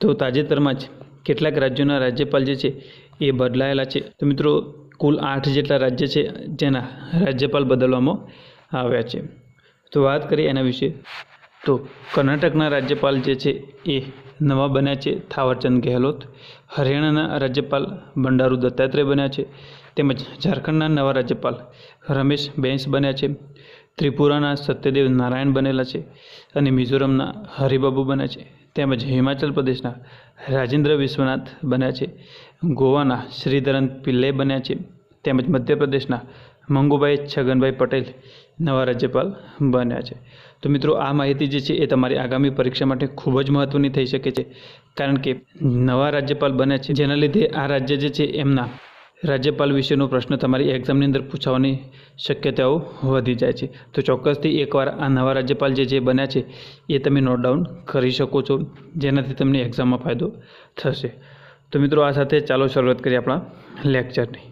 તો તાજેતરમાં જ કેટલાક રાજ્યોના રાજ્યપાલ જે છે એ બદલાયેલા છે. તો મિત્રો, કુલ આઠ જેટલા રાજ્ય છે જેના રાજ્યપાલ બદલવામાં આવ્યા છે. તો વાત કરીએ એના વિશે. તો કર્ણાટકના રાજ્યપાલ જે છે એ નવા બન્યા છે, થાવરચંદ ગેહલોત. હરિયાણાના રાજ્યપાલ બંડારુ દત્તાત્રેય બન્યા છે. તેમજ ઝારખંડના નવા રાજ્યપાલ રમેશ બેન્સ બન્યા છે. ત્રિપુરાના સત્યદેવ નારાયણ બનેલા છે અને મિઝોરમના હરિબાબુ બન્યા છે. તેમજ હિમાચલ પ્રદેશના રાજેન્દ્ર વિશ્વનાથ બન્યા છે. ગોવાના શ્રીધરન પિલ્લે બન્યા છે. તેમજ મધ્યપ્રદેશના મંગુભાઈ છગનભાઈ પટેલ નવા રાજ્યપાલ બન્યા છે. તો મિત્રો, આ માહિતી જે છે એ તમારી આગામી પરીક્ષા માટે ખૂબ જ મહત્ત્વની થઈ શકે છે. કારણ કે નવા રાજ્યપાલ બન્યા છે. જેના લીધે આ રાજ્ય જે છે એમના રાજ્યપાલ વિશેનો પ્રશ્ન તમારી એક્ઝામની અંદર પૂછવાની શક્યતાઓ વધી જાય છે. તો ચોક્કસથી એકવાર આ નવા રાજ્યપાલ જે જે બન્યા છે, એ તમે નોટ ડાઉન કરી શકો છો, જેનાથી તમને એક્ઝામમાં ફાયદો થશે. તો મિત્રો આ સાથે ચાલો શરૂઆત કરીએ આપણા લેક્ચરની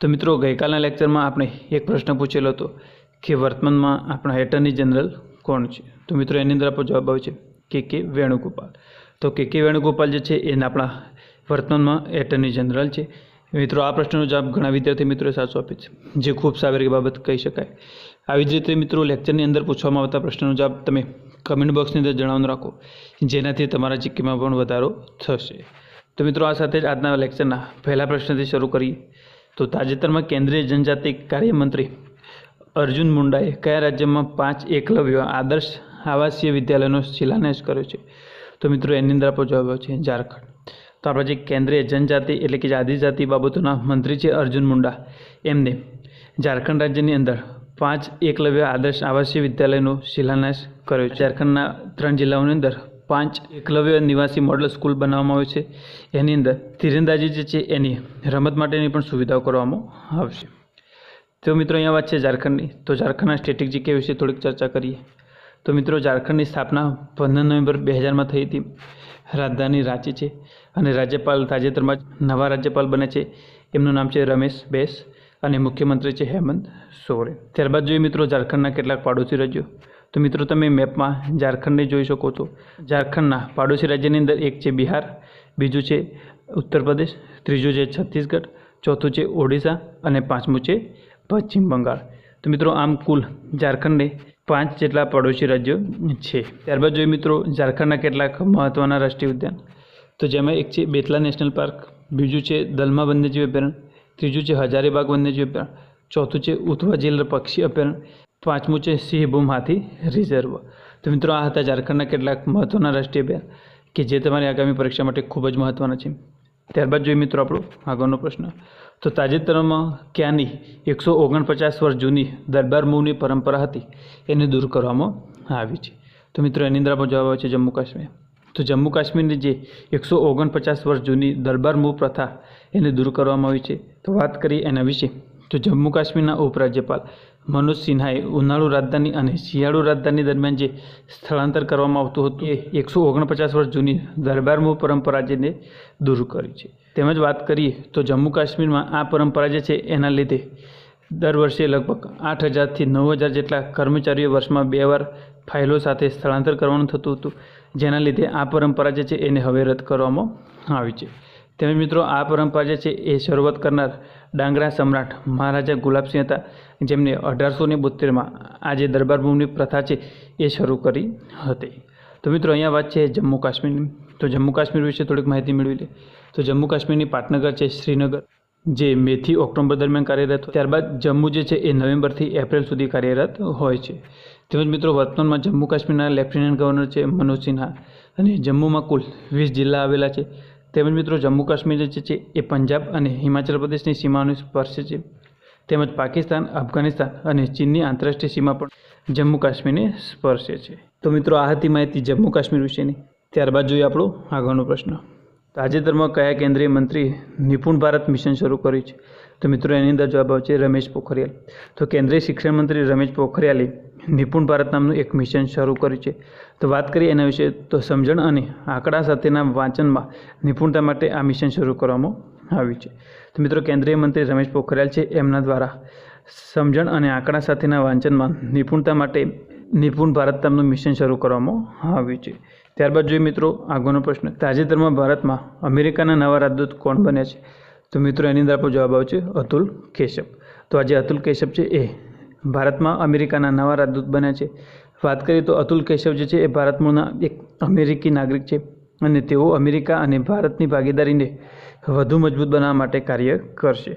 તો મિત્રો ગઈકાલના લેક્ચરમાં આપણે એક પ્રશ્ન પૂછેલો હતો કે વર્તમાનમાં આપણા એટર્ની જનરલ કોણ છે? તો મિત્રો એની અંદર આપણો જવાબ આવે છે કે કે વેણુગોપાલ. તો કે કે વેણુગોપાલ જે છે એ આપણા વર્તમાનમાં એટર્ની જનરલ છે. મિત્રો, આ પ્રશ્નનો જવાબ ઘણા વિદ્યાર્થી મિત્રોએ સાચો આપે છે, જે ખૂબ સારી બાબત કહી શકાય. આવી જ રીતે મિત્રો લેક્ચરની અંદર પૂછવામાં આવતા પ્રશ્નનો જવાબ તમે કમેન્ટ બોક્સની અંદર જણાવવાનું રાખો, જેનાથી તમારા જીકેમાં પણ વધારો થશે. તો મિત્રો, આ સાથે જ આજના લેક્ચરના પહેલા પ્રશ્નથી શરૂ કરીએ. તો તાજેતરમાં કેન્દ્રીય જનજાતિ કાર્યમંત્રી અર્જુન મુંડાએ કયા રાજ્યમાં પાંચ એકલવ્ય આદર્શ આવાસીય વિદ્યાલયનો શિલાન્યાસ કર્યો છે? તો મિત્રો, એની અંદર આપણો જવાબ છે ઝારખંડ. તો આપણા જે કેન્દ્રીય, જનજાતિ એટલે કે જે આદિજાતિ બાબતોના મંત્રી છે અર્જુન મુંડા. એમને ઝારખંડ રાજ્યની અંદર પાંચ એકલવ્ય આદર્શ આવાસીય વિદ્યાલયનો શિલાન્યાસ કર્યો ઝારખંડના ત્રણ જિલ્લાઓની અંદર પાંચ એકલવ્ય નિવાસી મોડલ સ્કૂલ બનાવવામાં આવી છે. એની અંદર તીરંદાજી જે છે એની રમત માટેની પણ સુવિધાઓ કરવામાં આવશે. તો મિત્રો અહીંયા વાત છે ઝારખંડની. તો ઝારખંડના સ્ટેટિક જીકે વિશે થોડીક ચર્ચા કરીએ. તો મિત્રો ઝારખંડની સ્થાપના પંદર નવેમ્બર બે હજારમાં થઈ હતી. રાજધાની રાંચી છે અને રાજ્યપાલ તાજેતરમાં જ નવા રાજ્યપાલ બને છે. એમનું નામ છે રમેશ બેસ અને મુખ્યમંત્રી છે હેમંત સોરેન. ત્યારબાદ જોઈએ મિત્રો ઝારખંડના કેટલાક પાડોશી રાજ્યો. તો મિત્રો તમે મેપમાં ઝારખંડને જોઈ શકો છો ઝારખંડના પાડોશી રાજ્યની અંદર એક છે બિહાર, બીજું છે ઉત્તર પ્રદેશ, ત્રીજું છે છત્તીસગઢ, ચોથું છે ઓડિશા અને પાંચમું છે પશ્ચિમ બંગાળ. તો મિત્રો આમ કુલ ઝારખંડને પાંચ જેટલા પડોશી રાજ્યો છે. ત્યારબાદ જોઈએ મિત્રો, ઝારખંડના કેટલાક મહત્ત્વના રાષ્ટ્રીય ઉદ્યાન. તો જેમાં એક છે બેતલા નેશનલ પાર્ક, બીજું છે દલમા વન્યજીવ અભયારણ્ય, ત્રીજું છે હજારીબાગ વન્યજીવ અભયારણ્ય, ચોથું છે ઉથવા જિલ્લા પક્ષી અભયારણ્ય, પાંચમું છે સિંહભૂમ હાથી રિઝર્વ. તો મિત્રો, આ હતા ઝારખંડના કેટલાક મહત્ત્વના રાષ્ટ્રીય અભયાર કે જે તમારી આગામી પરીક્ષા માટે ખૂબ જ મહત્ત્વના છે. ત્યારબાદ જોઈએ મિત્રો આપણો આગળનો પ્રશ્ન. તો તાજેતરમાં ક્યાંની એકસો ઓગણપચાસ વર્ષ જૂની દરબાર મૂવની પરંપરા હતી એને દૂર કરવામાં આવી છે. તો મિત્રો એની અંદર આપણો જવાબ આવે છે જમ્મુ કાશ્મીર. તો જમ્મુ કાશ્મીરની જે એકસો ઓગણપચાસ વર્ષ જૂની દરબાર મૂવ પ્રથા એને દૂર કરવામાં આવી છે. તો વાત કરીએ એના વિશે. તો જમ્મુ કાશ્મીરના ઉપરાજ્યપાલ મનોજ સિન્હાએ ઉનાળુ રાજધાની અને શિયાળુ રાજધાની દરમિયાન જે સ્થળાંતર કરવામાં આવતું હતું, એ એકસો ઓગણપચાસ વર્ષ જૂની દરબારમુ પરંપરા જેને દૂર કરી છે. તેમજ વાત કરીએ તો જમ્મુ કાશ્મીરમાં આ પરંપરા જે છે, એના લીધે દર વર્ષે લગભગ આઠ હજારથી નવ હજાર જેટલા કર્મચારીઓ વર્ષમાં બે વાર ફાઇલો સાથે સ્થળાંતર કરવાનું થતું હતું. જેના લીધે આ પરંપરા જે છે, એને હવે રદ કરવામાં આવી છે. તેમજ મિત્રો, આ પરંપરા જે છે એ શરૂઆત કરનાર ડાંગરા સમ્રાટ મહારાજા ગુલાબસિંહ હતા, જેમને અઢારસો ને બોતેરમાં આ જે દરબાર ભૂમિની પ્રથા છે એ શરૂ કરી હતી. તો મિત્રો, અહીંયા વાત છે જમ્મુ કાશ્મીરની તો જમ્મુ કાશ્મીર વિશે થોડીક માહિતી મેળવી લે. તો જમ્મુ કાશ્મીરની પાટનગર છે શ્રીનગર, જે મેથી ઓક્ટોબર દરમિયાન કાર્યરત ત્યારબાદ જમ્મુ જે છે એ નવેમ્બરથી એપ્રિલ સુધી કાર્યરત હોય છે. તેમજ મિત્રો, વર્તમાનમાં જમ્મુ કાશ્મીરના લેફ્ટનન્ટ ગવર્નર છે મનોજ સિન્હા અને જમ્મુમાં કુલ વીસ જિલ્લા આવેલા છે. તેમજ મિત્રો જમ્મુ કાશ્મીર જે છે એ પંજાબ અને હિમાચલ પ્રદેશની સીમાઓને સ્પર્શે છે. તેમજ પાકિસ્તાન, અફઘાનિસ્તાન અને ચીનની આંતરરાષ્ટ્રીય સીમા પણ જમ્મુ કાશ્મીરને સ્પર્શે છે. તો મિત્રો આ હતી માહિતી જમ્મુ કાશ્મીર વિશેની. ત્યારબાદ જોઈએ આપણો આગળનો પ્રશ્ન. તાજેતરમાં કયા કેન્દ્રીય મંત્રી નિપુણ ભારત મિશન શરૂ કર્યું છે? તો મિત્રો, એની અંદર જવાબ આવશે રમેશ પોખરિયાલ. તો કેન્દ્રીય શિક્ષણ મંત્રી રમેશ પોખરિયાલે નિપુણ ભારત નામનું એક મિશન શરૂ કર્યું છે. તો વાત કરીએ એના વિશે, તો સમજણ અને આંકડા સાથેના વાંચનમાં નિપુણતા માટે આ મિશન શરૂ કરવામાં આવ્યું છે. તો મિત્રો, કેન્દ્રીય મંત્રી રમેશ પોખરિયાલ છે એમના દ્વારા સમજણ અને આંકડા સાથેના વાંચનમાં નિપુણતા માટે નિપુણ ભારત નામનું મિશન શરૂ કરવામાં આવ્યું છે. ત્યારબાદ જોઈએ મિત્રો, આગળનો પ્રશ્ન, તાજેતરમાં ભારતમાં અમેરિકાના નવા રાજદૂત કોણ બન્યા છે? તો મિત્રો, એની અંદર આપણો જવાબ આવશે અતુલ કેશપ. તો આજે અતુલ કેશપ છે એ ભારતમાં અમેરિકાના નવા રાજદૂત બન્યા છે. વાત કરીએ તો અતુલ કેશવ જે છે, એ ભારત મૂળના એક અમેરિકી નાગરિક છે અને તેઓ અમેરિકા અને ભારતની ભાગીદારીને વધુ મજબૂત બનાવવા માટે કાર્ય કરશે.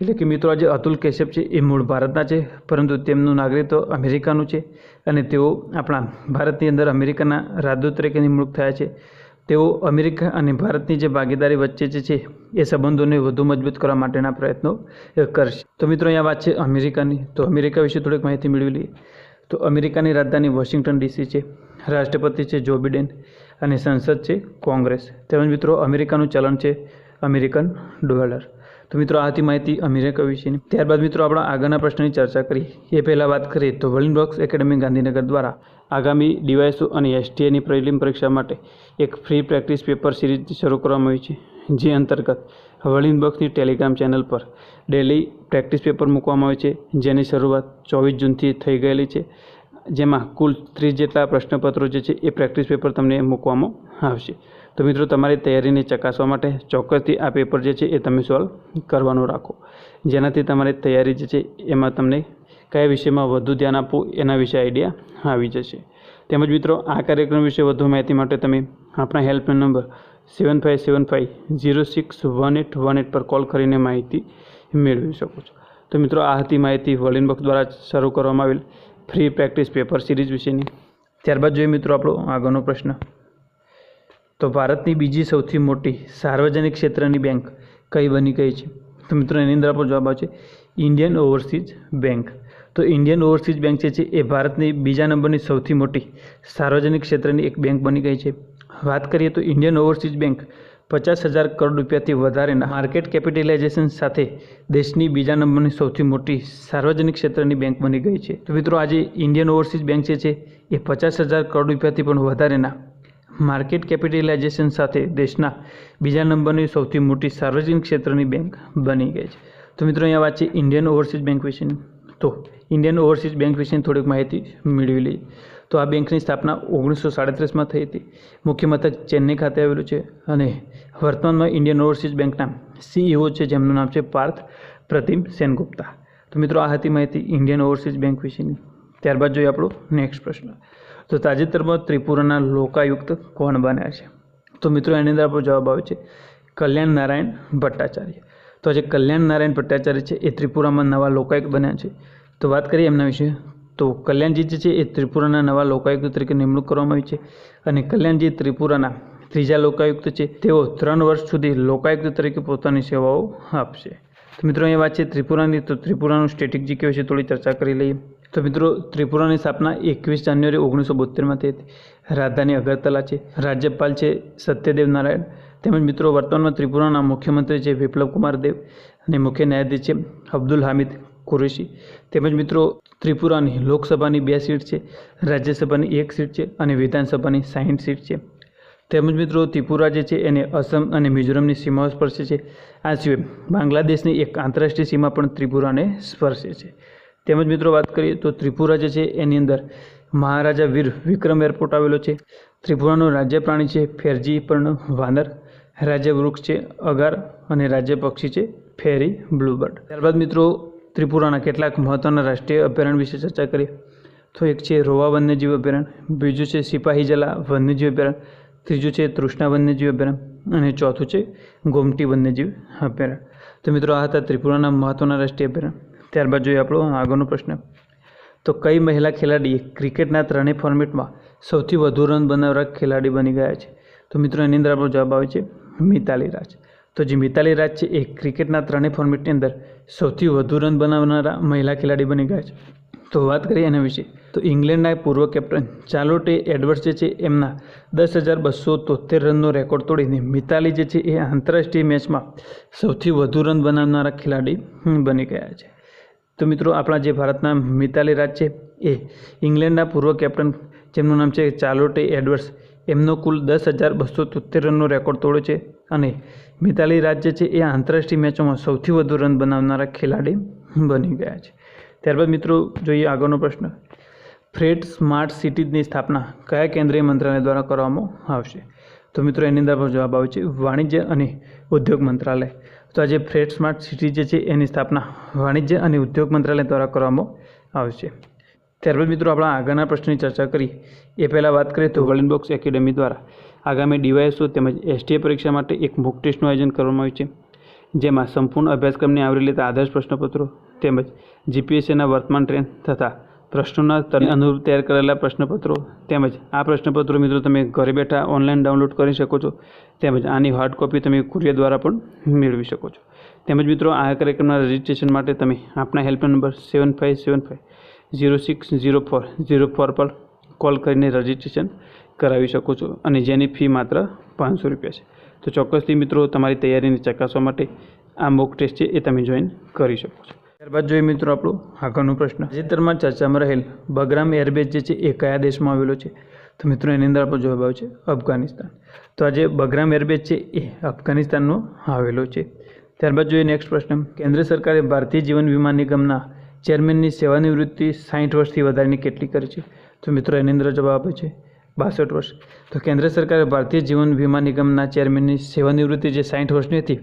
એટલે કે મિત્રો આજે અતુલ કેશપ છે, એ મૂળ ભારતના છે, પરંતુ તેમનું નાગરિકત્વ અમેરિકાનું છે અને તેઓ આપણા ભારતની અંદર અમેરિકાના રાજદૂત તરીકે નિમણૂક થયા છે. તેઓ અમેરિકા અને ભારતની જે ભાગીદારી વચ્ચે જે છે, એ સંબંધોને વધુ મજબૂત કરવા માટેના પ્રયત્નો કરશે. તો મિત્રો અહીંયા વાત છે અમેરિકાની. તો અમેરિકા વિશે થોડીક માહિતી મેળવી લઈએ. તો અમેરિકાની રાજધાની વોશિંગ્ટન ડીસી છે, રાષ્ટ્રપતિ છે જો બિડેન અને સંસદ છે કોંગ્રેસ. તેમજ મિત્રો અમેરિકાનું ચલણ છે અમેરિકન ડોલર. તો મિત્રો, આ હતી માહિતી અમેરિકા વિશેની. ત્યારબાદ મિત્રો, આપણા આગળના પ્રશ્નની ચર્ચા કરી. એ પહેલાં વાત કરીએ તો વર્લિંગ બોક્સ એકેડેમી ગાંધીનગર દ્વારા આગામી ડીવાયસો અને એસટીએની પ્રિલિમ પરીક્ષા માટે એક ફ્રી પ્રેક્ટિસ પેપર સિરીઝ શરૂ કરવામાં આવી છે, જે અંતર્ગત વર્લિંગ બોક્સની ટેલિગ્રામ ચેનલ પર ડેલી પ્રેક્ટિસ પેપર મૂકવામાં આવે છે, જેની શરૂઆત ચોવીસ જૂનથી થઈ ગયેલી છે. જેમાં કુલ ત્રીસ જેટલા પ્રશ્નપત્રો જે છે, એ પ્રેક્ટિસ પેપર તમને મૂકવામાં આવશે. તો મિત્રો, તમારી તૈયારીને ચકાસવા માટે ચોક્કસથી આ પેપર જે છે એ તમે સોલ્વ કરવાનું રાખો. જેનાથી તમારી તૈયારી જે છે એમાં તમને કયા વિષયમાં વધુ ધ્યાન આપવું એના વિશે આઈડિયા આવી જશે. તેમજ મિત્રો, આ કાર્યક્રમ વિશે વધુ માહિતી માટે તમે આપણા helpline number seven five seven five zero six one eight one eight પર કોલ કરીને માહિતી મેળવી શકો છો. તો મિત્રો, આ હતી માહિતી બોક્સ દ્વારા શરૂ કરવામાં આવેલ ફ્રી પ્રેક્ટિસ પેપર સિરીઝ વિશેની. ત્યારબાદ જોઈએ મિત્રો આપણો આગળનો પ્રશ્ન. તો ભારતની બીજી સૌથી મોટી સાર્વજનિક ક્ષેત્રની બેંક કઈ બની ગઈ છે? તો મિત્રો, એની અંદર આપણો જવાબ આવશે ઇન્ડિયન ઓવરસીઝ બેંક. તો ઇન્ડિયન ઓવરસીઝ બેંક છે, એ ભારતની બીજા નંબરની સૌથી મોટી સાર્વજનિક ક્ષેત્રની એક બેંક બની ગઈ છે. વાત કરીએ તો ઇન્ડિયન ઓવરસીઝ બેંક પચાસ હજાર કરોડ રૂપિયાથી વધારેના માર્કેટ કેપિટલાઇઝેશન સાથે દેશની બીજા નંબરની સૌથી મોટી સાર્વજનિક ક્ષેત્રની બેંક બની ગઈ છે. તો મિત્રો, આજે ઇન્ડિયન ઓવરસીઝ બેંક છે, એ પચાસ હજાર કરોડ રૂપિયાથી પણ વધારેના માર્કેટ કેપિટલાઇઝેશન સાથે દેશના બીજા નંબરની સૌથી મોટી સાર્વજનિક ક્ષેત્રની બેંક બની ગઈ છે. તો મિત્રો, અહીંયા વાત છે ઇન્ડિયન ઓવરસીઝ બેંક વિશેની. તો ઇન્ડિયન ઓવરસીઝ બેંક વિશેની થોડીક માહિતી મેળવી લઈએ. તો આ બેંકની સ્થાપના ઓગણીસો સાડત્રીસમાં થઈ હતી. મુખ્ય મથક ચેન્નઈ ખાતે આવેલું છે અને વર્તમાનમાં ઇન્ડિયન ઓવરસીઝ બેંકના સીઈઓ છે, જેમનું નામ છે પાર્થ પ્રતિમ સેનગુપ્તા. તો મિત્રો, આ હતી માહિતી ઇન્ડિયન ઓવરસીઝ બેંક વિશેની. ત્યારબાદ જોઈએ આપણો નેક્સ્ટ પ્રશ્ન. તો તાજેતરમાં ત્રિપુરાના લોકાયુક્ત કોણ બન્યા છે? તો મિત્રો, એની અંદર આપણો જવાબ આવે છે કલ્યાણ નારાયણ ભટ્ટાચાર્ય. તો આજે કલ્યાણ નારાયણ ભટ્ટાચાર્ય છે, એ ત્રિપુરામાં નવા લોકાયુક્ત બન્યા છે. તો વાત કરીએ એમના વિશે. તો કલ્યાણજી જે છે, એ ત્રિપુરાના નવા લોકાયુક્ત તરીકે નિમણૂક કરવામાં આવી છે અને કલ્યાણજી ત્રિપુરાના ત્રીજા લોકાયુક્ત છે. તેઓ ત્રણ વર્ષ સુધી લોકાયુક્ત તરીકે પોતાની સેવાઓ આપશે. તો મિત્રો, અહીંયા વાત છે ત્રિપુરાની. તો ત્રિપુરાનું સ્ટેટિક જીકે છે, થોડી ચર્ચા કરી લઈએ. તો મિત્રો, ત્રિપુરાની સ્થાપના એકવીસ જાન્યુઆરી ઓગણીસો બોતેરમાં થઈ હતી. રાજધાની અગરતલા છે. રાજ્યપાલ છે સત્યદેવ નારાયણ. તેમજ મિત્રો, વર્તમાનમાં ત્રિપુરાના મુખ્યમંત્રી છે વિપ્લવ કુમાર દેવ અને મુખ્ય ન્યાયાધીશ છે અબ્દુલ હામિદ કુરેશી. તેમજ મિત્રો, ત્રિપુરાની લોકસભાની બે સીટ છે, રાજ્યસભાની એક સીટ છે અને વિધાનસભાની સાહીઠ સીટ છે. તેમજ મિત્રો, ત્રિપુરા જે છે એને અસમ અને મિઝોરમની સીમાઓ સ્પર્શે છે. આ સિવાય બાંગ્લાદેશની એક આંતરરાષ્ટ્રીય સીમા પણ ત્રિપુરાને સ્પર્શે છે. તેમજ મિત્રો વાત કરીએ તો ત્રિપુરા જે છે એની અંદર મહારાજા વીર વિક્રમ એરપોર્ટ આવેલો છે. ત્રિપુરાનું રાજ્ય પ્રાણી છે ફેરજી પર્ણ વાનર. રાજ્ય વૃક્ષ છે અગાર અને રાજ્ય પક્ષી છે ફેરી બ્લુબર્ડ. ત્યારબાદ મિત્રો ત્રિપુરાના કેટલાક મહત્ત્વના રાષ્ટ્રીય અભયારણ્ય વિશે ચર્ચા કરીએ. તો એક છે રોવા વન્યજીવ અભયારણ્ય, બીજું છે સિપાહીજલા વન્યજીવ અભયારણ્ય, ત્રીજું છે તૃષ્ણા વન્યજીવ અભયારણ્ય અને ચોથું છે ગોમટી વન્યજીવ અભયારણ્ય. તો મિત્રો આ હતા ત્રિપુરાના મહત્ત્વના રાષ્ટ્રીય અભયારણ્ય. ત્યારબાદ જોઈએ આપણો આગળનો પ્રશ્ન. તો કઈ મહિલા ખેલાડીએ ક્રિકેટના ત્રણેય ફોર્મેટમાં સૌથી વધુ રન બનાવનાર ખેલાડી બની ગયા છે? તો મિત્રો એની અંદર આપણો જવાબ આવે છે મિતાલી રાજ તો જે મિતાલી રાજ છે એ ક્રિકેટના ત્રણેય ફોર્મેટની અંદર સૌથી વધુ રન બનાવનારા મહિલા ખેલાડી બની ગયા છે. તો વાત કરીએ એના વિશે. તો ઇંગ્લેન્ડના પૂર્વ કેપ્ટન ચાર્લોટે એડવર્ડ્સ જે છે એમના દસ હજાર બસો તોતેર રનનો રેકોર્ડ તોડીને મિતાલી જે છે એ આંતરરાષ્ટ્રીય મેચમાં સૌથી વધુ રન બનાવનારા ખેલાડી બની ગયા છે. તો મિત્રો, આપણા જે ભારતના મિતાલી રાજ છે, એ ઇંગ્લેન્ડના પૂર્વ કેપ્ટન, જેમનું નામ છે ચાર્લોટે એડવર્ડ્સ, એમનો કુલ દસ હજાર બસો તોતેર રનનો રેકોર્ડ તોડ્યો છે. અને મિતાલી રાજ છે, એ આંતરરાષ્ટ્રીય મેચોમાં સૌથી વધુ રન બનાવનારા ખેલાડી બની ગયા છે. ત્યારબાદ મિત્રો, જોઈએ આગળનો પ્રશ્ન. ફ્રેડ સ્માર્ટ સિટીઝની સ્થાપના કયા કેન્દ્રીય મંત્રાલય દ્વારા કરવામાં આવશે? તો મિત્રો, એની અંદર પણ જવાબ આવે છે, વાણિજ્ય અને ઉદ્યોગ મંત્રાલય. તો આજે ફ્રેટ સ્માર્ટ સિટી જે છે એની સ્થાપના વાણિજ્ય અને ઉદ્યોગ મંત્રાલય દ્વારા કરવામાં આવશે ત્યારબાદ મિત્રો આપણા આગળના પ્રશ્નની ચર્ચા કરી. એ પહેલાં વાત કરીએ તો વર્લ્ડ બોક્સ એકેડેમી દ્વારા આગામી ડીવાયએસઓ તેમજ એસટીએ પરીક્ષા માટે એક મુક ટેસ્ટનું આયોજન કરવામાં આવ્યું છે. જેમાં સંપૂર્ણ અભ્યાસક્રમને આવરી લેતા આદર્શ પ્રશ્નપત્રો તેમજ જીપીએસસીના વર્તમાન ટ્રેન્ડ તથા પ્રશ્નોના અનુરૂપ તૈયાર કરેલા પ્રશ્નપત્રો તેમજ આ પ્રશ્નપત્રો મિત્રો તમે ઘરે બેઠા ઓનલાઈન ડાઉનલોડ કરી શકો છો. તેમજ આની હાર્ડ કોપી તમે કુરિયર દ્વારા પણ મેળવી શકો છો. તેમજ મિત્રો આ કાર્યક્રમના રજિસ્ટ્રેશન માટે તમે આપણા helpline number seven five seven five zero six zero four zero four પર કોલ કરીને રજિસ્ટ્રેશન કરાવી શકો છો અને જેની ફી માત્ર પાંચસો રૂપિયા છે. તો ચોક્કસથી મિત્રો તમારી તૈયારીને ચકાસવા માટે આ મોક ટેસ્ટ છે એ તમે જોઈન કરી શકો છો. ત્યારબાદ જોઈએ મિત્રો આપણો આગળનો પ્રશ્ન. તાજેતરમાં ચર્ચામાં રહેલ બગરામ એરબેઝ જે છે એ કયા દેશમાં આવેલો છે? તો મિત્રો એની અંદર આપણો જવાબ આવે છે અફઘાનિસ્તાન. તો આજે બગરામ એરબેઝ છે એ અફઘાનિસ્તાનનો આવેલો છે. ત્યારબાદ જોઈએ નેક્સ્ટ પ્રશ્ન. કેન્દ્ર સરકારે ભારતીય જીવન વીમા નિગમના ચેરમેનની સેવાનિવૃત્તિ સાઠ વર્ષથી વધારીને કેટલી કરી છે? તો મિત્રો એની અંદર જવાબ આપે છે બાસઠ વર્ષ. તો કેન્દ્ર સરકારે ભારતીય જીવન વીમા નિગમના ચેરમેનની સેવાનિવૃત્તિ જે સાઠ વર્ષની હતી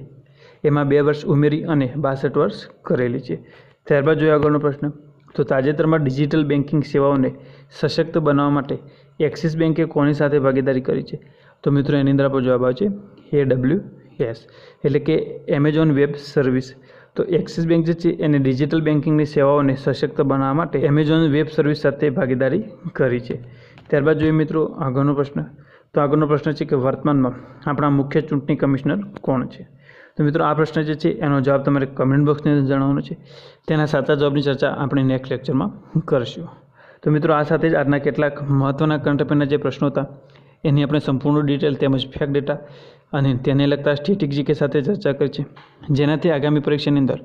એમાં બે વર્ષ ઉમેરી અને બાસઠ વર્ષ કરેલી છે. ત્યારબાદ જોઈએ આગળનો પ્રશ્ન. તો તાજેતરમાં ડિજિટલ બેન્કિંગ સેવાઓને સશક્ત બનાવવા માટે એક્સિસ બેન્કે કોની સાથે ભાગીદારી કરી છે? તો મિત્રો, એની અંદર આપણો જવાબ આવે છે એ ડબલ્યુ એસ. એટલે કે એમેઝોન વેબ સર્વિસ. તો એક્સિસ બેંક જે છે, એને ડિજિટલ બેન્કિંગની સેવાઓને સશક્ત બનાવવા માટે એમેઝોન વેબ સર્વિસ સાથે ભાગીદારી કરી છે. ત્યારબાદ જોઈએ મિત્રો, આગળનો પ્રશ્ન. તો આગળનો પ્રશ્ન છે કે વર્તમાનમાં આપણા મુખ્ય ચૂંટણી કમિશનર કોણ છે? તો મિત્રો આ પ્રશ્ન જે છે, એનો જવાબ તમારે કમેન્ટ બોક્સની અંદર જણાવવાનો છે. તેના સાચા જવાબની ચર્ચા આપણે નેક્સ્ટ લેક્ચરમાં કરશું. તો મિત્રો આ સાથે જ આજના કેટલાક મહત્ત્વના કરંટ જે પ્રશ્નો હતા એની આપણે સંપૂર્ણ ડિટેલ તેમજ ફેક ડેટા અને તેને લગતા સ્ટેટિક જીકે સાથે ચર્ચા કરી છે. જેનાથી આગામી પરીક્ષાની અંદર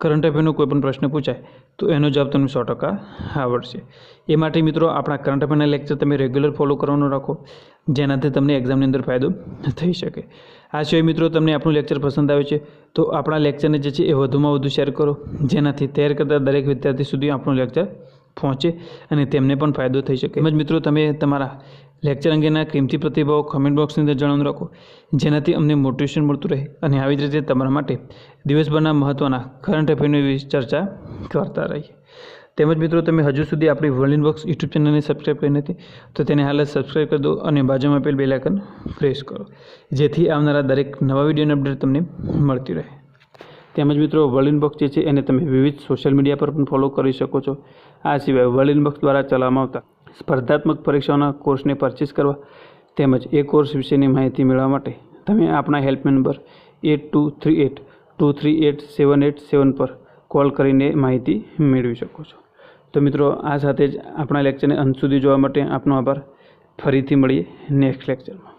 કરંટ અફેરનો કોઈ પણ પ્રશ્ન પૂછાય, તો એનો જવાબ તમને સો ટકા આવડશે. એ માટે મિત્રો, આપણા કરંટ અફેરના લેક્ચર તમે રેગ્યુલર ફોલો કરવાનું રાખો, જેનાથી તમને એક્ઝામની અંદર ફાયદો થઈ શકે. આ સિવાય મિત્રો, તમને આપણું લેક્ચર પસંદ આવે છે, તો આપણા લેક્ચરને જે છે એ વધુમાં વધુ શેર કરો, જેનાથી તૈયાર કરતા દરેક વિદ્યાર્થી સુધી આપણું લેક્ચર પહોંચે અને તેમને પણ ફાયદો થઈ શકે. તેમજ મિત્રો, તમે તમારા લેક્ચર અંગેના કિંમતી પ્રતિભાવો કમેન્ટ બોક્સની અંદર જણાવી રાખો, જેનાથી અમને મોટિવેશન મળતું રહે અને આવી જ રીતે તમારા માટે દિવસભરના મહત્ત્વના કરંટ અફેરની ચર્ચા કરતા રહીએ. તેમજ મિત્રો, તમે હજુ સુધી આપણી વર્લ્ડ બોક્સ યુટ્યુબ ચેનલને સબસ્ક્રાઈબ કરી નથી, તો તેને હાલ જ સબસ્ક્રાઈબ કરી દો અને બાજુમાં આપેલ બેલાઇકન પ્રેસ કરો, જેથી આવનારા દરેક નવા વિડીયોની અપડેટ તમને મળતી રહે. તેમજ મિત્રો વર્લ્ડ ઇનબોક્સ જે છે એને તમે વિવિધ સોશિયલ મીડિયા પર પણ ફોલો કરી શકો છો. આ સિવાય વર્લ્ડ ઇનબોક્સ દ્વારા ચલાવવામાં આવતા સ્પર્ધાત્મક પરીક્ષાઓના કોર્સને પરચેસ કરવા તેમજ એ કોર્સ વિશેની માહિતી મેળવવા માટે તમે આપણા help number eight two three eight two three eight seven eight seven પર કોલ કરીને માહિતી મેળવી શકો છો. તો મિત્રો આ સાથે જ આપણા લેક્ચરને અંત સુધી જોવા માટે આપનો આભાર. ફરીથી મળીએ નેક્સ્ટ લેક્ચરમાં